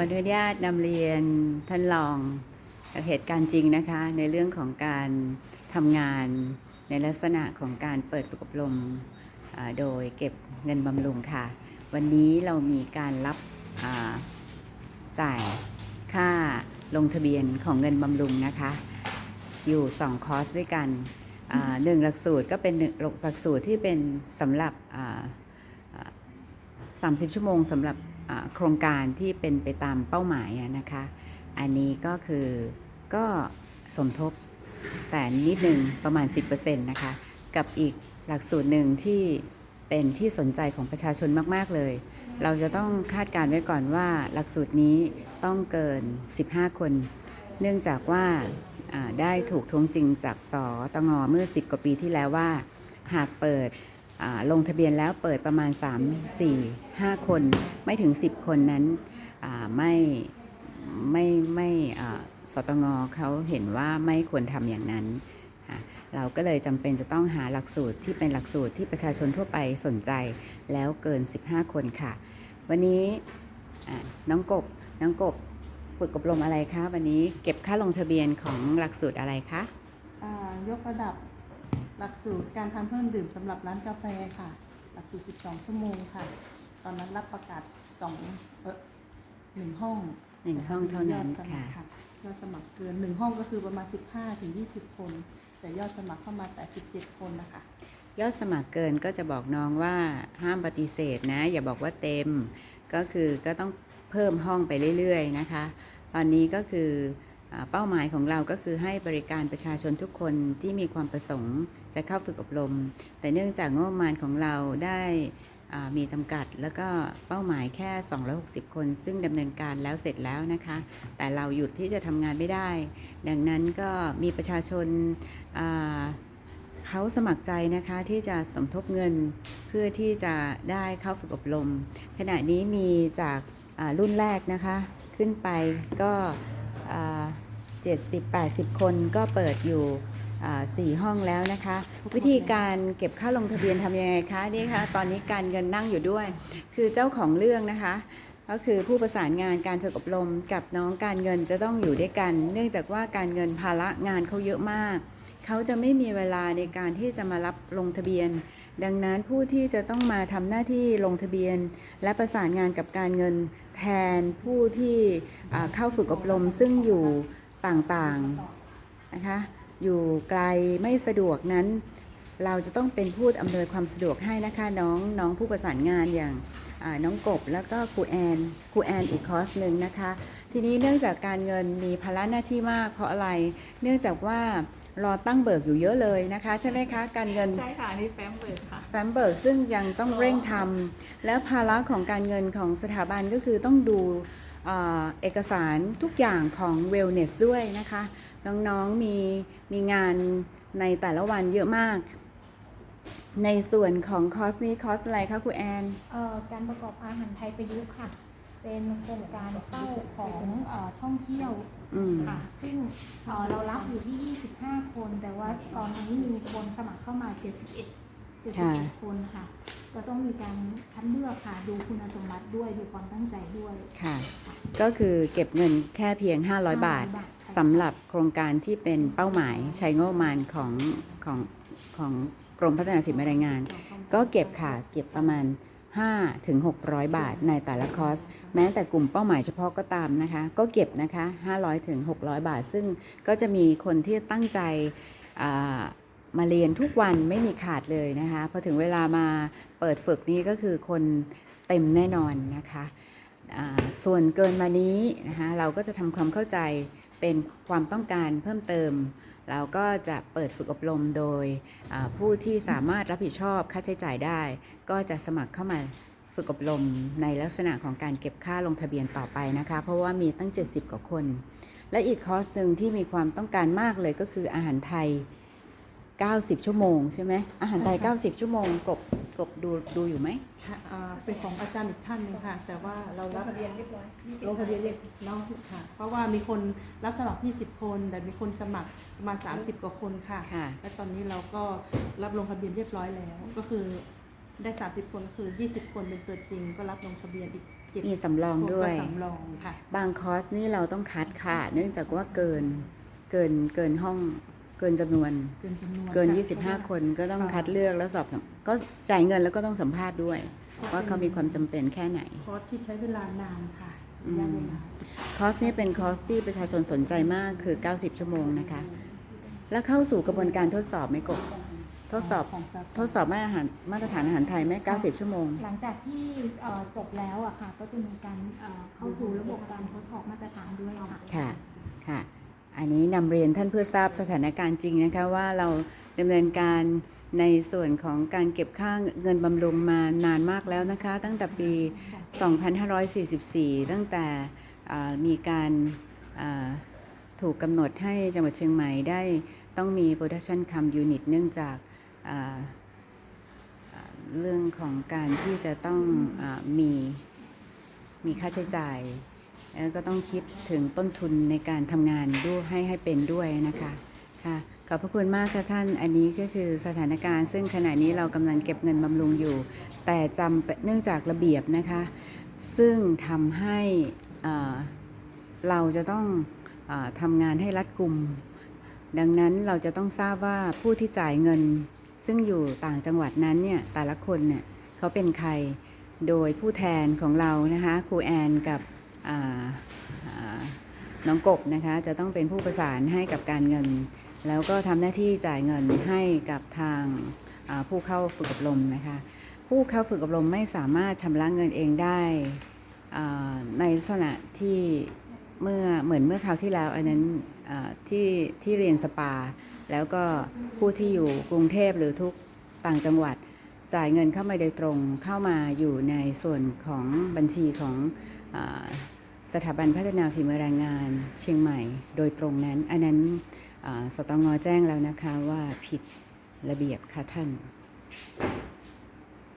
ออนุญาตนำเรียนท่านรองเหตุการณ์จริงนะคะ ในเรื่องของการทำงานในลักษณะของการเปิดฝึกอบรมโดยเก็บเงินบำรุงค่ะ วันนี้เรามีการรับจ่ายค่าลงทะเบียนของเงินบำรุงนะคะ อยู่ 2 คอร์สด้วยกันหนึ่งหลักสูตรก็เป็นหลักสูตรที่เป็นสำหรับอ่าอ่า30 ชั่วโมงสำหรับ โครงการที่เป็นไปตามเป้าหมายนะคะ อันนี้ก็คือก็สมทบแต่นิดนึงประมาณ 10%นะคะ กับอีกหลักสูตรหนึ่งที่เป็นที่สนใจของประชาชนมาก ๆ เลย เราจะต้องคาดการณ์ไว้ก่อนว่าหลักสูตรนี้ต้องเกิน 15 คน เนื่องจากว่าได้ถูกท้วงจริงจากสตงเมื่อ 10 กว่าปีที่แล้วว่า หากเปิด ลงทะเบียนแล้วเปิดประมาณ 3 4 5 คนไม่ถึง 10 คนนั้นไม่ไม่ไม่สตงเขาเห็นว่าไม่ควรทำอย่างนั้น เราก็เลยจำเป็นจะต้องหาหลักสูตรที่เป็นหลักสูตรที่ประชาชนทั่วไปสนใจแล้วเกิน 15 คนค่ะ วันนี้น้องกบน้องกบฝึกอบรมอะไรคะวันนี้เก็บค่าลงทะเบียนของหลักสูตรอะไรคะยกระดับ หลักสูตรการทำเครื่องดื่มสำหรับร้านกาแฟค่ะ หลักสูตร 12 ชั่วโมงค่ะ ตอนนั้นรับประกาศ2เออหนึ่งห้องหนึ่งห้องเท่านั้นยอดสมัค่ะครยอดสมัครเกินหนึ่งห้องก็คือประมาณ 15ถึง20 คน แต่ยอดสมัครเข้ามาแต่17คนนะคะ ยอดสมัครเกินก็จะบอกน้องว่าห้ามปฏิเสธนะ อย่าบอกว่าเต็ม ก็คือก็ต้องเพิ่มห้องไปเรื่อยๆนะคะ ตอนนี้ก็คืออา เป้าหมายของเราก็คือให้บริการประชาชนทุกคนที่มีความประสงค์จะเข้าฝึกอบรม แต่เนื่องจากงบประมาณของเราได้มีจำกัดแล้วก็เป้าหมายแค่ 260 คน ซึ่งดำเนินการแล้วเสร็จแล้วนะคะ แต่เราหยุดที่จะทำงานไม่ได้ ดังนั้นก็มีประชาชนาเขาสมัครใจนะคะที่จะสมทบเงินเพื่อที่จะได้เข้าฝึกอบรม ขณะนี้มีจาการุ่นแรกนะคะ ขึ้นไปก็ เจ็ดสิบแปดสิบคนก็เปิดอยู่สี่ห้องแล้วนะคะ วิธีการเก็บค่าลงทะเบียนทำยังไงคะนี่คะตอนนี้การเงินนั่งอยู่ด้วย คือเจ้าของเรื่องนะคะ ก็คือผู้ประสานงานการฝึกอบรมกับน้องการเงินจะต้องอยู่ด้วยกัน เนื่องจากว่าการเงินภาระงานเขาเยอะมาก เขาจะไม่มีเวลาในการที่จะมารับลงทะเบียน ดังนั้นผู้ที่จะต้องมาทำหน้าที่ลงทะเบียน และประสานงานกับการเงินแทนผู้ที่เข้าฝึกอบรมซึ่งอยู่ต่างๆนะคะอยู่ไกลไม่สะดวกนั้น เราจะต้องเป็นผู้อำนวยความสะดวกให้นะคะน้องน้องผู้ประสานงานอย่างน้องกบแล้วก็ครูแอนครูแอนอีกคอร์สหนึ่งนะคะ ทีนี้เนื่องจากการเงินมีภาระหน้าที่มากเพราะอะไร เนื่องจากว่า รอตั้งเบิกอยู่เยอะเลยนะคะใช่ไหมคะการเงินใช่ค่ะอันนี่แฟ้มเบิกค่ะแฟ้มเบิกซึ่งยังต้องเร่งทำแล้วภาระของการเงินของสถาบันก็คือต้องดูเอ่อเอกสารทุกอย่างของ Wellness ด้วยนะคะ น้องๆมีมีงานในแต่ละวันเยอะมาก ในส่วนของคอร์สนี้คอร์สอะไรคะครูแอน เอ่อการประกอบอาหารไทยประยุกต์ค่ะ เป็นโครงการเป้าของเอ่อท่องเที่ยวอืม ค่ะ ซึ่งเอ่อเรารับอยู่ที่ 25 คน แต่ว่าตอ นนี้มีคนสมัครเข้ามา 71 71 คนค่ะ ก็ต้องมีการคัดเลือกค่ะ ดูคุณสมบัติด้วยดูความตั้งใจด้วยค่ะ ก็คือเก็บเงินแค่เพียง 500 บาท500บาทใช่สำหรับโครงการที่เป็นเป้าหมายใช้งบประมาณของของของกรมพัฒนาฝีมือแรงงาน ก็เก็บค่ะ เก็บประมาณ5ถึง600 บาทในแต่ละคอร์สแม้แต่กลุ่มเป้าหมายเฉพาะก็ตามนะคะ ก็เก็บนะคะ 500ถึง600 บาท ซึ่งก็จะมีคนที่ตั้งใจอ่า มาเรียนทุกวันไม่มีขาดเลยนะคะพอถึงเวลามาเปิดฝึกนี้ก็คือคนเต็มแน่นอนนะคะส่วนเกินมานี้นะคะเราก็จะทำความเข้าใจเป็นความต้องการเพิ่มเติม เราก็จะเปิดฝึกอบรมโดยผู้ที่สามารถรับผิดชอบค่าใช้จ่ายได้ ก็จะสมัครเข้ามาฝึกอบรมในลักษณะของการเก็บค่าลงทะเบียนต่อไปนะคะ เพราะว่ามีตั้ง 70 กว่าคน และอีกคอร์สหนึ่งที่มีความต้องการมากเลยก็คืออาหารไทย 90 ชั่วโมงใช่ไหมอาหารไทย 90 ชั่วโมง กบกบดูดูอยู่ไหมค่ะอ่าเป็นของอาจารย์อีกท่านหนึงค่ะ แต่ว่าเรารับทะเบียนเรียบร้อยลงทะเบียนเรียบน้องค่ะ เพราะว่ามีคนรับสมัคร 20 คน แต่มีคนสมัครประมาณ 30 กว่าคนค่ะ ค่ะ และตอนนี้เราก็รับลงทะเบียนเรียบร้อยแล้ว ก็คือได้ 30 คนก็คือ 20 คนเป็นตัวจริง ก็รับลงทะเบียนอีกจ็ดมีสำรองด้วยบกกับสำรองค่ะ บางคอร์สนี่เราต้องคัดค่ะ เนื่องจากว่าเกินเกินเกินห้อง เกินจำนวนจนจำนวนเกิน ค่ะ25 คนก็ต้องค่ะคัดเลือกแล้วสอบสัมก็จ่ายเงินแล้วก็ต้องสัมภาษณ์ด้วย ว่าเขามีความจำเป็นแค่ไหน คอร์สที่ใช้เวลานานค่ะอืมระยะเวลาสิบคอร์สนี้เป็นคอร์สที่ประชาชนสนใจมากคือ 90 ชั่วโมงนะคะ แล้วเข้าสู่กระบวนการทดสอบไหมกบทดสอบของสากล ทดสอบมาตรฐานมาตรฐานอาหารไทยไหม90 ชั่วโมง หลังจากที่เอ่อจบแล้วอะค่ะ ก็จะมีการเอ่อเข้าสู่ระบบการทดสอบมาตรฐานด้วยค่ะ ค่ะ ค่ะ อันนี้นำเรียนท่านเพื่อทราบสถานการณ์จริงนะคะว่าเราดำเนินการในส่วนของการเก็บค่าเงินบำรุงมานานมากแล้วนะคะ ตั้งแต่ปี 2544 ตั้งแต่มีการถูกกำหนดให้จังหวัดเชียงใหม่ได้ต้องมี production c o m unit เนื่องจากเรื่องของการที่จะต้องอมีมีค่าใช้จ่าย ก็ต้องคิดถึงต้นทุนในการทำงานด้วยให้ให้เป็นด้วยนะคะค่ะขอบพระคุณมากค่ะท่าน อันนี้ก็คือสถานการณ์ ซึ่งขณะนี้เรากำลังเก็บเงินบำรุงอยู่ แต่จำเนื่องจากระเบียบนะคะ ซึ่งทำให้เราจะต้องอทำงานให้รัดกุม ดังนั้นเราจะต้องทราบว่าผู้ที่จ่ายเงิน ซึ่งอยู่ต่างจังหวัดนั้นเนี่ยแต่ละคนเนี่ยเขาเป็นใคร โดยผู้แทนของเรานะคะครูแอนกับ น้องกบนะคะจะต้องเป็นผู้ประสานให้กับการเงิน แล้วก็ทำหน้าที่จ่ายเงินให้กับทางาผู้เข้าฝึกอบรมนะคะผู้เข้าฝึกอบรมไม่สามารถชำระเงินเองได้ในลักษณะที่เมื่อเหมือนเมื่อคราวที่แล้ว อันนั้นที่ที่เรียนสปา แล้วก็ผู้ที่อยู่กรุงเทพหรือทุกต่างจังหวัดจ่ายเงินเข้ามาโดยตรงเข้ามาอยู่ในส่วนของบัญชีของ สถาบันพัฒนาฝีมือแรงงานเชียงใหม่ โดยตรงนั้น อันนั้นสตงงแจ้งแล้วนะคะว่าผิดระเบียบค่ะท่าน